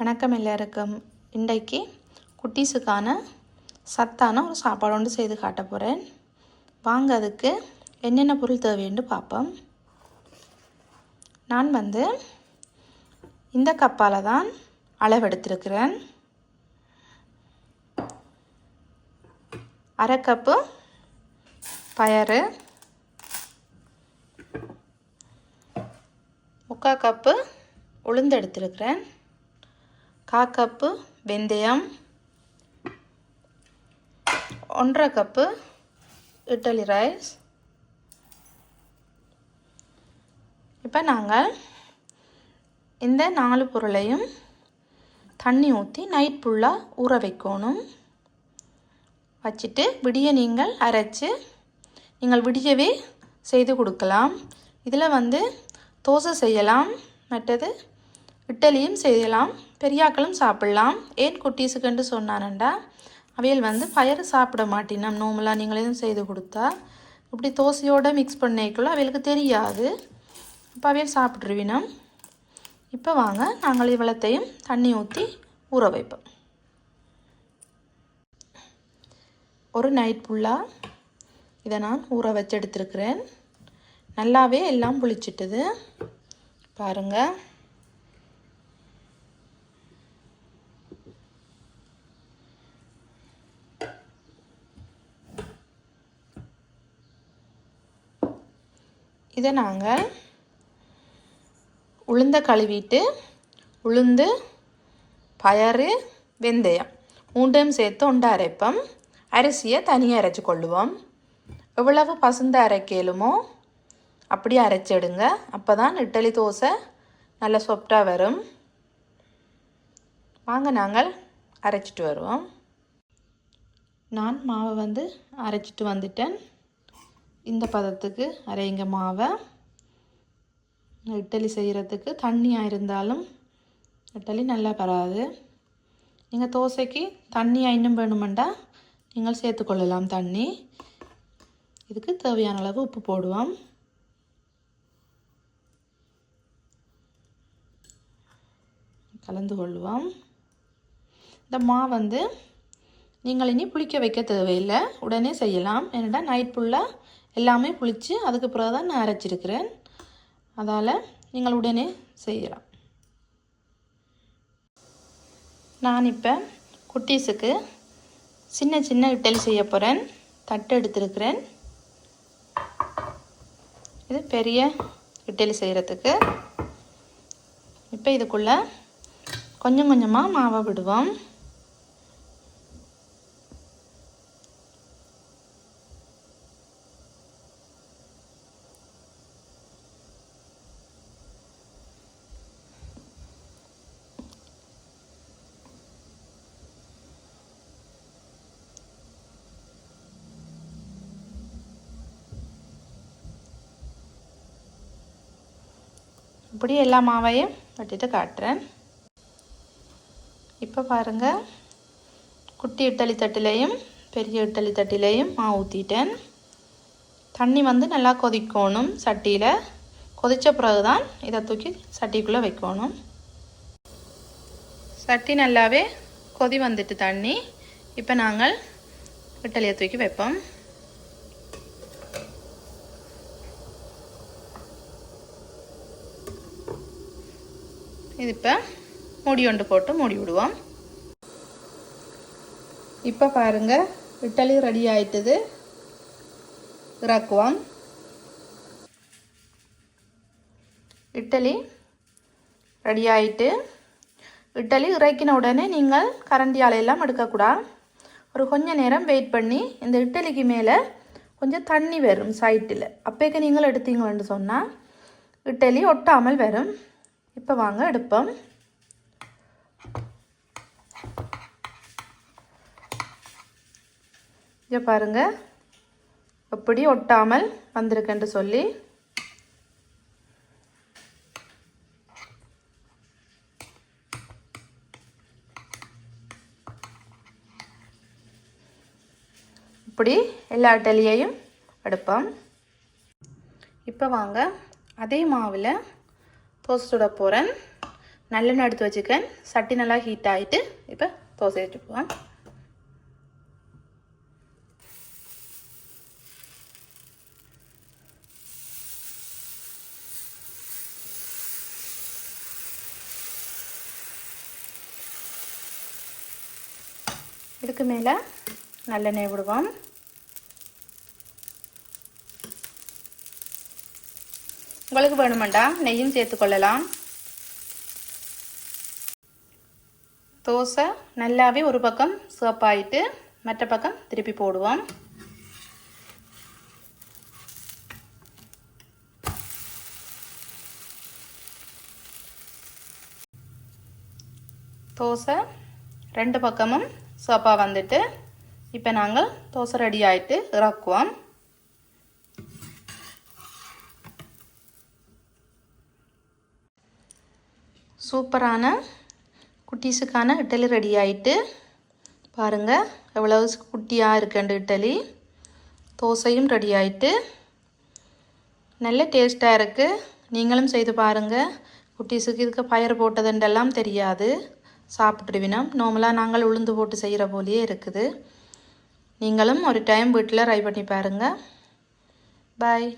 வணக்கம் எல்லாருக்கும். இன்றைக்கு குட்டீஸுக்கான சத்தான ஒரு சாப்பாடு ஒன்று செய்து காட்ட போகிறேன் வாங்க அதுக்கு என்னென்ன பொருள் தேவைன்னு பார்ப்போம். நான் வந்து இந்த கப்பால் தான் அளவெடுத்திருக்கிறேன். அரை கப்பு பயறு முக்கால் கப்பு உளுந்து எடுத்திருக்கிறேன். கா கப்பு வெந்தயம் ஒன்றரை கப்பு இட்டலி ரைஸ். இப்போ நாங்கள் இந்த நாலு பொருளையும் தண்ணி ஊற்றி நைட் ஃபுல்லாக ஊற வைக்கணும். வச்சுட்டு விடிய நீங்கள் அரைச்சி நீங்கள் விடியவே செய்து கொடுக்கலாம். இதில் வந்து தோசை செய்யலாம் மற்றது இட்டலியும் செய்யலாம். பெரியாக்களும் சாப்பிடலாம். ஏன் குட்டீஸுக்குன்னு சொன்னானண்டா? அவையல் வந்து பயறு சாப்பிட மாட்டினோம் நோமலாக நீங்கள் எதுவும் செய்து கொடுத்தா? இப்படி தோசையோடு மிக்ஸ் பண்ணிக்கல அவைகளுக்கு தெரியாது. அப்போ அவையல் சாப்பிட்ருவினோம் இப்போ வாங்க நாங்கள் இவ்வளத்தையும் தண்ணி ஊற்றி ஊற வைப்போம். ஒரு நைட் ஃபுல்லாக இதை நான் ஊற வச்சு எடுத்துருக்கிறேன். நல்லாவே எல்லாம் புளிச்சிட்டுது. பாருங்கள் இதை நாங்கள் உளுந்த கழுவிட்டு உளுந்து பயறு வெந்தயம் மூன்றையும் சேர்த்து உண்டை அரைப்போம். அரிசியை தனியாக அரைச்சி கொள்ளுவோம். எவ்வளவு பசுந்த அரைக்கலுமோ அப்படியே அரைச்சிடுங்க. அப்போ தான் இட்லி தோசை நல்ல சொப்டாக வரும். வாங்க நாங்கள் அரைச்சிட்டு வருவோம். நான் மாவை வந்து அரைச்சிட்டு வந்துட்டேன். இந்த பதத்துக்கு அரைங்க மாவை இட்லி செய்கிறதுக்கு தண்ணியாக இருந்தாலும் இட்லி நல்லா வராது நீங்கள் தோசைக்கு தண்ணியாக இன்னும் வேணுமெண்டா நீங்கள் சேர்த்துக்கொள்ளலாம் தண்ணி. இதுக்கு தேவையான அளவு உப்பு போடுவோம். கலந்து கொள்வோம். இந்த மா வந்து நீங்கள் இனி புளிக்க வைக்க தேவையில்லை. உடனே செய்யலாம். ஏன்னா நைட் ஃபுல்லாக எல்லாமே புளித்து அதுக்கு பிறகு தான் நான் அரைச்சிருக்கிறேன். அதால் நீங்கள் உடனே செய்யலாம். நான் இப்போ குட்டீஸுக்கு சின்ன சின்ன இட்டல் செய்ய போகிறேன் தட்டு எடுத்திருக்கிறேன். இது பெரிய இட்லி செய்கிறதுக்கு இப்போ இதுக்குள்ளே கொஞ்சம் கொஞ்சமாக மாவை விடுவோம். இப்படி எல்லா மாவையும் வெட்டிட்டு காட்டுறேன். இப்போ பாருங்கள் குட்டி இட்டலி தட்டிலையும் பெரிய இட்டலி தட்டிலையும் மாவு ஊற்றிட்டேன் தண்ணி வந்து நல்லா கொதிக்கணும் சட்டியில். கொதித்த பிறகு தான் இதை தூக்கி சட்டிக்குள்ளே வைக்கணும். சட்டி நல்லாவே கொதி வந்துட்டு தண்ணி. இப்போ நாங்கள் இட்டலியை தூக்கி வைப்போம். இது இப்போ மூடி ஒன்று போட்டு மூடி விடுவோம் இப்போ பாருங்கள் இட்டலி ரெடி ஆயிட்டது இறக்குவோம் இட்டலி ரெடி ஆயிட்டு இட்டலி இறக்கின உடனே நீங்கள் கரண்டியாலையெல்லாம் எடுக்கக்கூடாது ஒரு கொஞ்ச நேரம் வெயிட் பண்ணி இந்த இட்டலிக்கு மேலே கொஞ்சம் தண்ணி வரும் சைட்டில் அப்போக்கு நீங்கள் எடுத்தீங்களேன்னு சொன்னால் இட்டலி ஒட்டாமல் வரும் இப்போ வாங்க எடுப்போம். இங்கே பாருங்க. எப்படி ஒட்டாமல் வந்திருக்கேன்ட்டு சொல்லி. இப்படி எல்லா இட்டலியையும் எடுப்போம். இப்போ வாங்க அதே மாவில் தோசை சுட போகிறேன் நல்லெண்ணெய் எடுத்து வச்சுக்கேன் சட்டி நல்லா ஹீட் ஆகிட்டு இப்போ தோசை வச்சுக்குவோம் இதுக்கு மேலே நல்லெண்ணெய் விடுவோம். உங்களுக்கு வேணுமெண்டா? நெய்யும் சேர்த்துக்கொள்ளலாம். தோசை நல்லாவே ஒரு பக்கம் சிவப்பாயிட்டு மற்ற பக்கம் திருப்பி போடுவோம். தோசை ரெண்டு பக்கமும் சோப்பா வந்துட்டு இப்போ நாங்கள் தோசை ரெடி ஆகிட்டு இறக்குவோம். சூப்பரான குட்டீஸுக்கான இட்லி ரெடி ஆகிட்டு பாருங்கள் எவ்வளவு குட்டியாக இருக்கண்டு இட்லி தோசையும் ரெடி ஆகிட்டு நல்ல டேஸ்ட்டாக இருக்குது நீங்களும் செய்து பாருங்கள் குட்டீஸுக்கு இதுக்கு பயிர் போட்டதுன்றெல்லாம் தெரியாது. சாப்பிட்ருவினோம் நார்மலாக நாங்கள் உளுந்து போட்டு செய்கிற போலேயே இருக்குது. நீங்களும் ஒரு டைம் வீட்டில் ட்ரை பண்ணி பாருங்கள் பாய்